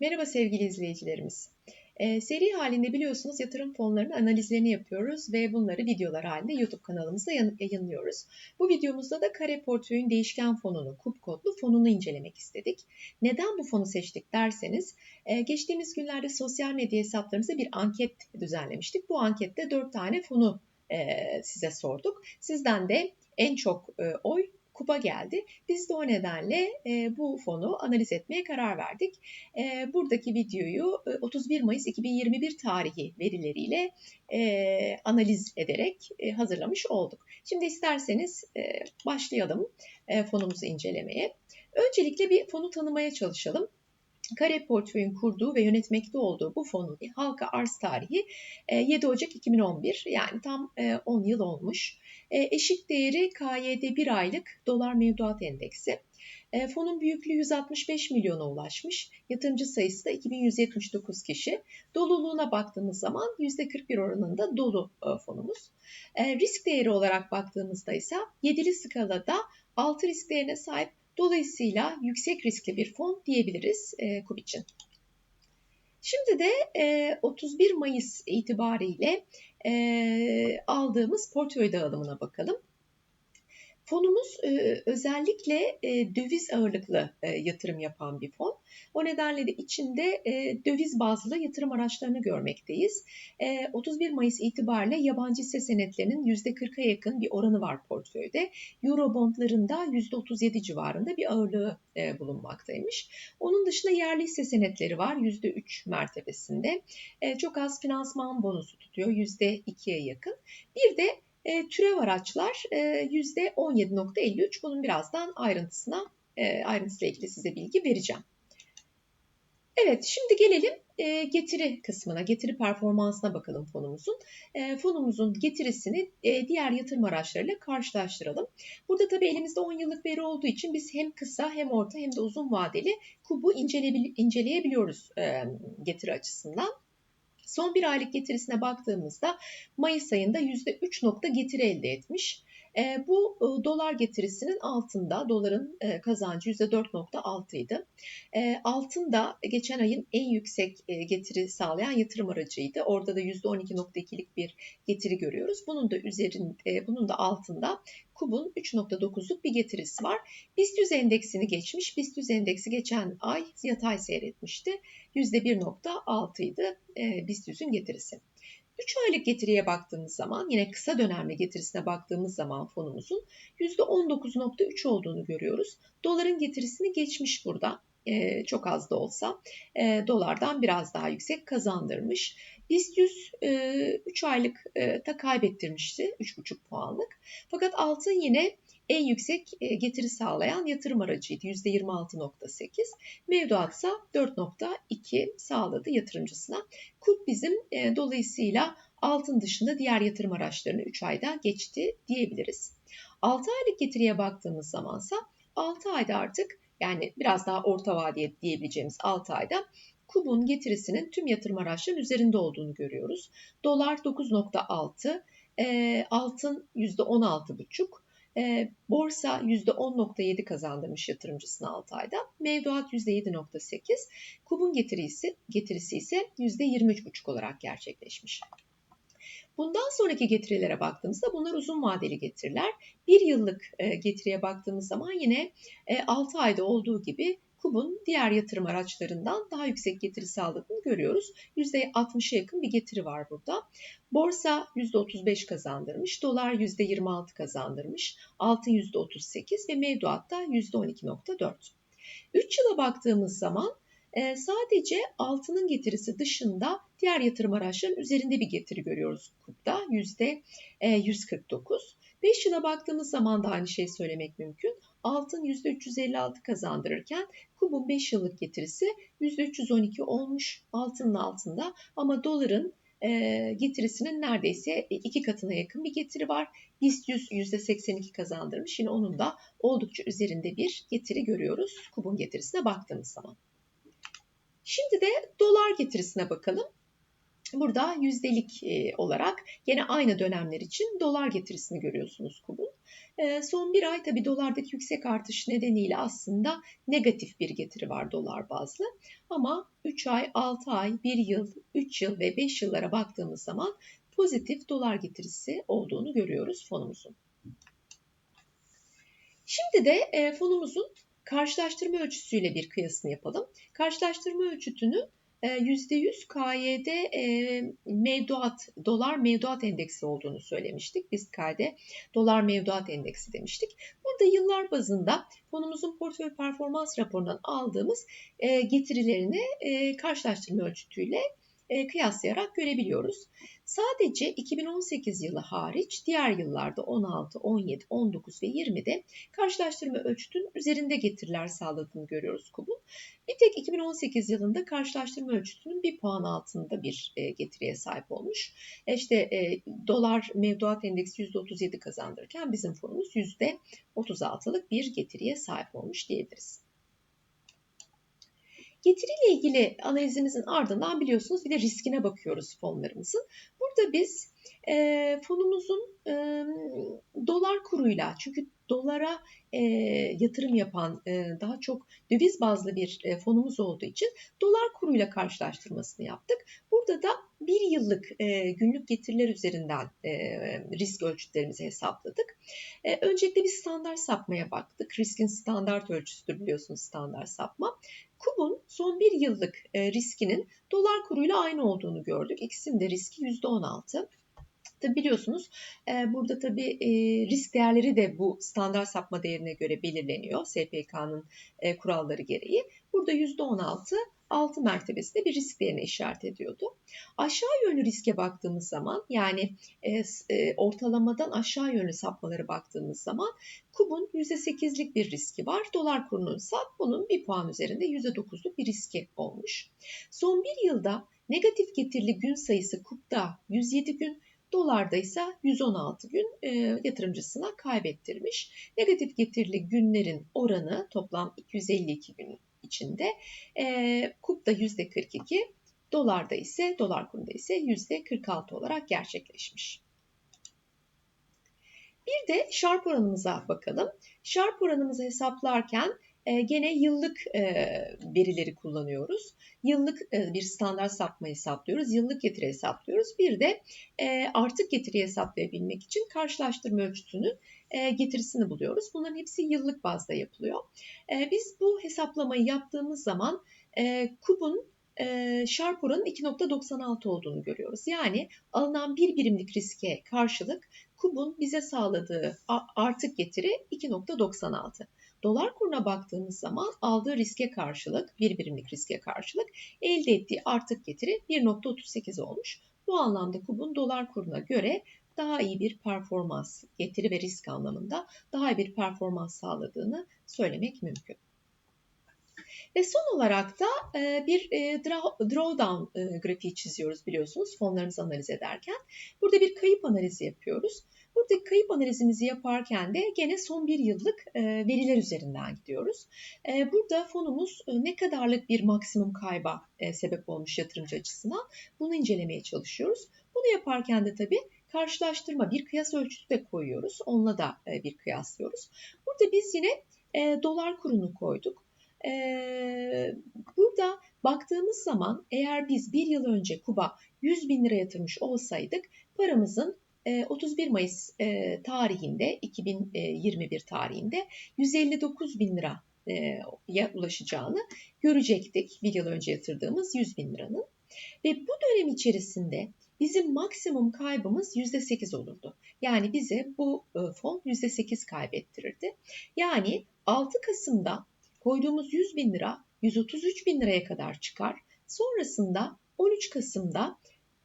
Merhaba sevgili izleyicilerimiz. E, seri halinde biliyorsunuz yatırım fonlarının analizlerini yapıyoruz ve bunları videolar halinde YouTube kanalımızda yayınlıyoruz. Bu videomuzda da kare portföyün değişken fonunu, kup kodlu fonunu incelemek istedik. Neden bu fonu seçtik derseniz, e, geçtiğimiz günlerde sosyal medya hesaplarımıza bir anket düzenlemiştik. Bu ankette 4 tane fonu e, size sorduk. Sizden de en çok e, oy kupa geldi. Biz de o nedenle e, bu fonu analiz etmeye karar verdik. E, buradaki videoyu 31 e, Mayıs 2021 tarihi verileriyle e, analiz ederek e, hazırlamış olduk. Şimdi isterseniz e, başlayalım e, fonumuzu incelemeye. Öncelikle bir fonu tanımaya çalışalım. Kare Portföy'ün kurduğu ve yönetmekte olduğu bu fonun halka arz tarihi 7 e, Ocak 2011 yani tam 10 e, yıl olmuş. E, eşik değeri KYD 1 aylık dolar mevduat endeksi. Fonun büyüklüğü 165 milyona ulaşmış. Yatırımcı sayısı da 2179 kişi. Doluluğuna baktığımız zaman %41 oranında dolu fonumuz. Risk değeri olarak baktığımızda ise 7'li skalada 6 risk değerine sahip Dolayısıyla yüksek riskli bir fon diyebiliriz e, KUB için. Şimdi de e, 31 Mayıs itibariyle e, aldığımız portföy dağılımına bakalım. Fonumuz e, özellikle e, döviz ağırlıklı e, yatırım yapan bir fon. O nedenle de içinde e, döviz bazlı yatırım araçlarını görmekteyiz. E, 31 Mayıs itibariyle yabancı hisse senetlerinin %40'a yakın bir oranı var portföyde. Eurobondlarında %37 civarında bir ağırlığı e, bulunmaktaymış. Onun dışında yerli hisse senetleri var %3 mertebesinde. E, çok az finansman bonusu tutuyor %2'ye yakın. Bir de e, türev araçlar e, %17.53. Bunun birazdan ayrıntısına e, ayrıntısıyla ilgili size bilgi vereceğim. Evet, şimdi gelelim e, getiri kısmına, getiri performansına bakalım fonumuzun. E, fonumuzun getirisini e, diğer yatırım araçlarıyla karşılaştıralım. Burada tabii elimizde 10 yıllık veri olduğu için biz hem kısa hem orta hem de uzun vadeli kubu inceleyebiliyoruz e, getiri açısından. Son bir aylık getirisine baktığımızda Mayıs ayında %3 nokta getiri elde etmiş. E, bu e, dolar getirisinin altında, doların e, kazancı %4.6 idi. E, altın geçen ayın en yüksek e, getiri sağlayan yatırım aracıydı. Orada da %12.2'lik bir getiri görüyoruz. Bunun da üzerinde, bunun da altında KUB'un 3.9'luk bir getirisi var. BIST 100 endeksini geçmiş. BIST 100 endeksi geçen ay yatay seyretmişti. %1.6 idi e, BIST 100'ün getirisi. 3 aylık getiriye baktığımız zaman yine kısa dönemli getirisine baktığımız zaman fonumuzun %19.3 olduğunu görüyoruz. Doların getirisini geçmiş burada. E, çok az da olsa e, dolardan biraz daha yüksek kazandırmış. BIST 100 e, 3 aylık e, da kaybettirmişti 3,5 puanlık. Fakat altın yine en yüksek e, getiri sağlayan yatırım aracıydı %26.8. Mevduat ise 4.2 sağladı yatırımcısına. KUP bizim e, dolayısıyla altın dışında diğer yatırım araçlarını 3 ayda geçti diyebiliriz. 6 aylık getiriye baktığımız zamansa 6 ayda artık yani biraz daha orta vadeye diyebileceğimiz 6 ayda KUB'un getirisinin tüm yatırım araçlarının üzerinde olduğunu görüyoruz. Dolar 9.6, e, altın %16.5, e, borsa %10.7 kazandırmış yatırımcısına 6 ayda. Mevduat %7.8. KUB'un getirisi, getirisi ise %23.5 olarak gerçekleşmiş. Bundan sonraki getirilere baktığımızda bunlar uzun vadeli getiriler. Bir yıllık e, getiriye baktığımız zaman yine e, 6 ayda olduğu gibi KUB'un diğer yatırım araçlarından daha yüksek getiri sağladığını görüyoruz. %60'a yakın bir getiri var burada. Borsa %35 kazandırmış, dolar %26 kazandırmış, altın %38 ve mevduat da %12.4. 3 yıla baktığımız zaman e, sadece altının getirisi dışında diğer yatırım araçlarının üzerinde bir getiri görüyoruz KUB'da %149. 5 yıla baktığımız zaman da aynı şeyi söylemek mümkün. Altın %356 kazandırırken KUB'un 5 yıllık getirisi %312 olmuş altının altında ama doların e, getirisinin neredeyse iki katına yakın bir getiri var. BIST 100 %82 kazandırmış. Yine onun da oldukça üzerinde bir getiri görüyoruz KUB'un getirisine baktığımız zaman. Şimdi de dolar getirisine bakalım. Burada yüzdelik e, olarak yine aynı dönemler için dolar getirisini görüyorsunuz KUB'un. E, son bir ay tabii dolardaki yüksek artış nedeniyle aslında negatif bir getiri var dolar bazlı. Ama 3 ay, 6 ay, 1 yıl, 3 yıl ve 5 yıllara baktığımız zaman pozitif dolar getirisi olduğunu görüyoruz fonumuzun. Şimdi de e, fonumuzun karşılaştırma ölçüsüyle bir kıyasını yapalım. Karşılaştırma ölçütünün %100 KYD mevduat, dolar mevduat endeksi olduğunu söylemiştik. Biz KD dolar mevduat endeksi demiştik. Burada yıllar bazında fonumuzun portföy performans raporundan aldığımız getirilerini karşılaştırma ölçütüyle kıyaslayarak görebiliyoruz. Sadece 2018 yılı hariç diğer yıllarda 16, 17, 19 ve 20'de karşılaştırma ölçütün üzerinde getiriler sağladığını görüyoruz KUB'un. Bir tek 2018 yılında karşılaştırma ölçütünün bir puan altında bir e, getiriye sahip olmuş. E işte e, dolar mevduat endeksi %37 kazandırırken bizim fonumuz %36'lık bir getiriye sahip olmuş diyebiliriz. Getiriyle ilgili analizimizin ardından biliyorsunuz bir de riskine bakıyoruz fonlarımızın. Burada biz e, fonumuzun e, dolar kuruyla çünkü dolara e, yatırım yapan e, daha çok döviz bazlı bir e, fonumuz olduğu için dolar kuruyla karşılaştırmasını yaptık. Burada da bir yıllık e, günlük getiriler üzerinden e, risk ölçütlerimizi hesapladık. E, öncelikle bir standart sapmaya baktık. Riskin standart ölçüsüdür biliyorsunuz standart sapma. KUB'un son bir yıllık e, riskinin dolar kuruyla aynı olduğunu gördük. İkisinin de riski %16. Tabi biliyorsunuz e, burada tabi e, risk değerleri de bu standart sapma değerine göre belirleniyor SPK'nın e, kuralları gereği. Burada %16 altı mertebesinde bir risk değerine işaret ediyordu. Aşağı yönlü riske baktığımız zaman yani e, e, ortalamadan aşağı yönlü sapmaları baktığımız zaman KUB'un %8'lik bir riski var. Dolar kurunun ise bunun bir puan üzerinde %9'luk bir riski olmuş. Son bir yılda negatif getirili gün sayısı KUB'da 107 gün, Dolarda ise 116 gün e, yatırımcısına kaybettirmiş. Negatif getirili günlerin oranı toplam 252 gün içinde. E, KUP'da %42, dolarda ise dolar kurunda ise %46 olarak gerçekleşmiş. Bir de Sharp oranımıza bakalım. Sharp oranımızı hesaplarken e, gene yıllık e, verileri kullanıyoruz. Yıllık e, bir standart sapma hesaplıyoruz. Yıllık getiri hesaplıyoruz. Bir de e, artık getiri hesaplayabilmek için karşılaştırma ölçütünün e, getirisini buluyoruz. Bunların hepsi yıllık bazda yapılıyor. E, biz bu hesaplamayı yaptığımız zaman e, KUB'un e, Sharp oranın 2.96 olduğunu görüyoruz. Yani alınan bir birimlik riske karşılık KUB'un bize sağladığı artık getiri 2.96. Dolar kuruna baktığımız zaman aldığı riske karşılık, bir birimlik riske karşılık elde ettiği artık getiri 1.38 olmuş. Bu anlamda KUB'un dolar kuruna göre daha iyi bir performans, getiri ve risk anlamında daha iyi bir performans sağladığını söylemek mümkün. Ve son olarak da e, bir e, drawdown e, grafiği çiziyoruz biliyorsunuz fonlarımızı analiz ederken. Burada bir kayıp analizi yapıyoruz. Buradaki kayıp analizimizi yaparken de gene son bir yıllık veriler üzerinden gidiyoruz. Burada fonumuz ne kadarlık bir maksimum kayba sebep olmuş yatırımcı açısından bunu incelemeye çalışıyoruz. Bunu yaparken de tabii karşılaştırma bir kıyas ölçütü de koyuyoruz. Onunla da bir kıyaslıyoruz. Burada biz yine dolar kurunu koyduk. burada baktığımız zaman eğer biz bir yıl önce Kuba 100 bin lira yatırmış olsaydık paramızın 31 Mayıs tarihinde 2021 tarihinde 159 bin lira ulaşacağını görecektik bir yıl önce yatırdığımız 100 bin liranın. Ve bu dönem içerisinde bizim maksimum kaybımız %8 olurdu. Yani bize bu fon %8 kaybettirirdi. Yani 6 Kasım'da koyduğumuz 100 bin lira 133 bin liraya kadar çıkar. Sonrasında 13 Kasım'da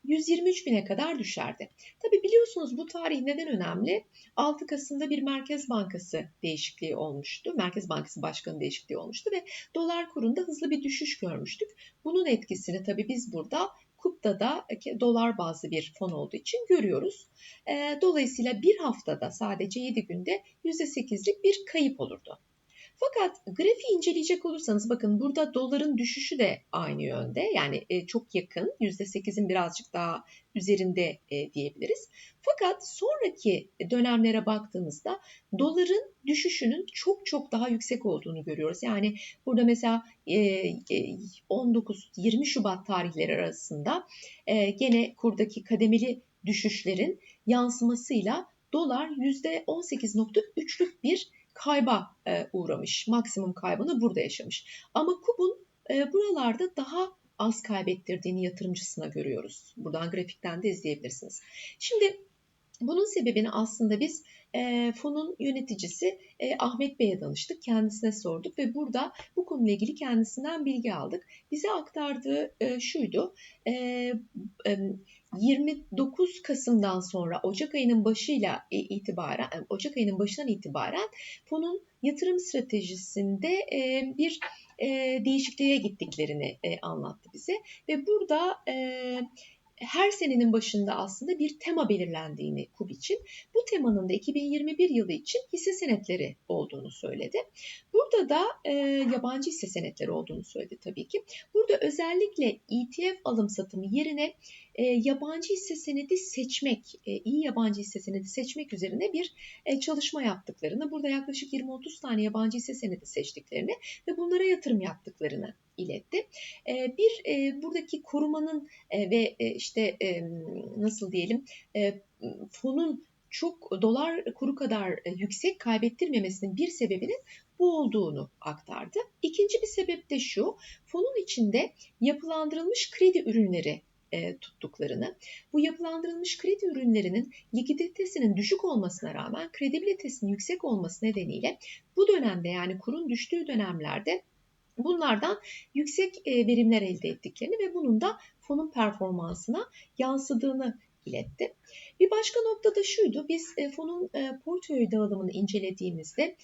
123 bine kadar düşerdi. Tabi biliyorsunuz bu tarih neden önemli? 6 Kasım'da bir Merkez Bankası değişikliği olmuştu. Merkez Bankası Başkanı değişikliği olmuştu ve dolar kurunda hızlı bir düşüş görmüştük. Bunun etkisini tabi biz burada KUP'ta da dolar bazlı bir fon olduğu için görüyoruz. Dolayısıyla bir haftada sadece 7 günde %8'lik bir kayıp olurdu. Fakat grafiği inceleyecek olursanız bakın burada doların düşüşü de aynı yönde. Yani e, çok yakın %8'in birazcık daha üzerinde e, diyebiliriz. Fakat sonraki dönemlere baktığımızda doların düşüşünün çok çok daha yüksek olduğunu görüyoruz. Yani burada mesela 19-20 Şubat tarihleri arasında gene kurdaki kademeli düşüşlerin yansımasıyla dolar %18.3'lük bir kayba uğramış. Maksimum kaybını burada yaşamış. Ama KUB'un buralarda daha az kaybettirdiğini yatırımcısına görüyoruz. Buradan grafikten de izleyebilirsiniz. Şimdi bunun sebebini aslında biz e, fonun yöneticisi e, Ahmet Bey'e danıştık. Kendisine sorduk ve burada bu konuyla ilgili kendisinden bilgi aldık. Bize aktardığı e, şuydu. E, e, 29 Kasım'dan sonra Ocak ayının başıyla itibaren Ocak ayının başından itibaren fonun yatırım stratejisinde e, bir e, değişikliğe gittiklerini e, anlattı bize. Ve burada her senenin başında aslında bir tema belirlendiğini KUB için, bu temanın da 2021 yılı için hisse senetleri olduğunu söyledi. Burada da e, yabancı hisse senetleri olduğunu söyledi tabii ki. Burada özellikle ETF alım satımı yerine e, yabancı hisse senedi seçmek, e, iyi yabancı hisse senedi seçmek üzerine bir e, çalışma yaptıklarını, burada yaklaşık 20-30 tane yabancı hisse senedi seçtiklerini ve bunlara yatırım yaptıklarını iletti. E, bir e, buradaki korumanın e, ve e, işte e, nasıl diyelim e, fonun çok dolar kuru kadar e, yüksek kaybettirmemesinin bir sebebinin bu olduğunu aktardı. İkinci bir sebep de şu, fonun içinde yapılandırılmış kredi ürünleri e, tuttuklarını, bu yapılandırılmış kredi ürünlerinin likiditesinin düşük olmasına rağmen kredibilitesinin yüksek olması nedeniyle bu dönemde yani kurun düştüğü dönemlerde Bunlardan yüksek e, verimler elde ettiklerini ve bunun da fonun performansına yansıdığını iletti. Bir başka nokta da şuydu, biz e, fonun e, portföy dağılımını incelediğimizde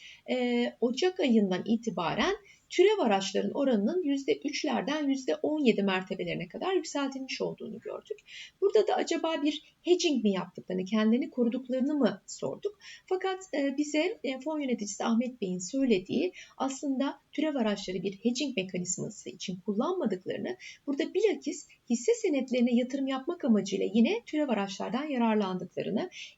Ocak ayından itibaren türev araçların oranının %3'lerden %17 mertebelerine kadar yükseltilmiş olduğunu gördük. Burada da acaba bir hedging mi yaptıklarını, kendilerini koruduklarını mı sorduk. Fakat e, bize e, fon yöneticisi Ahmet Bey'in söylediği aslında türev araçları bir hedging mekanizması için kullanmadıklarını, burada bilakis hisse senetlerine yatırım yapmak amacıyla yine türev araçlardan yararlandıklarını,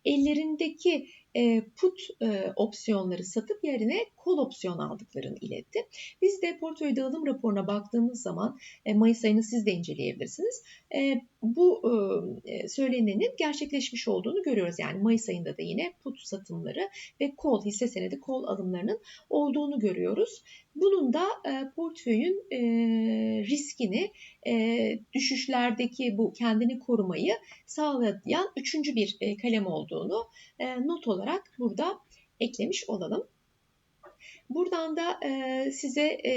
ellerindeki e, put e, opsiyonları satıp yerine kol opsiyon aldıklarını iletti. Biz de portföy dağılım raporuna baktığımız zaman e, Mayıs ayını siz de inceleyebilirsiniz. Bu söylenenin gerçekleşmiş olduğunu görüyoruz. Yani Mayıs ayında da yine put satımları ve kol hisse senedi kol alımlarının olduğunu görüyoruz. Bunun da portföyün riskini düşüşlerdeki bu kendini korumayı sağlayan üçüncü bir kalem olduğunu not olarak burada eklemiş olalım. Buradan da e, size e,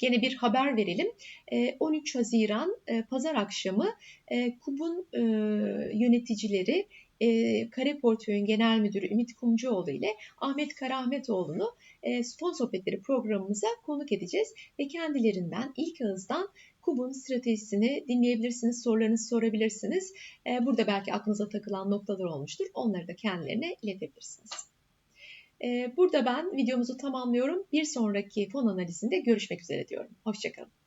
gene bir haber verelim. E, 13 Haziran e, Pazar akşamı e, KUB'un e, yöneticileri e, Kare Portföy'ün Genel Müdürü Ümit Kumcuoğlu ile Ahmet Karahmetoğlu'nu e, Fon Sohbetleri programımıza konuk edeceğiz ve kendilerinden ilk ağızdan KUB'un stratejisini dinleyebilirsiniz, sorularınızı sorabilirsiniz. E, burada belki aklınıza takılan noktalar olmuştur. Onları da kendilerine iletebilirsiniz. Ee, burada ben videomuzu tamamlıyorum. Bir sonraki fon analizinde görüşmek üzere diyorum. Hoşçakalın.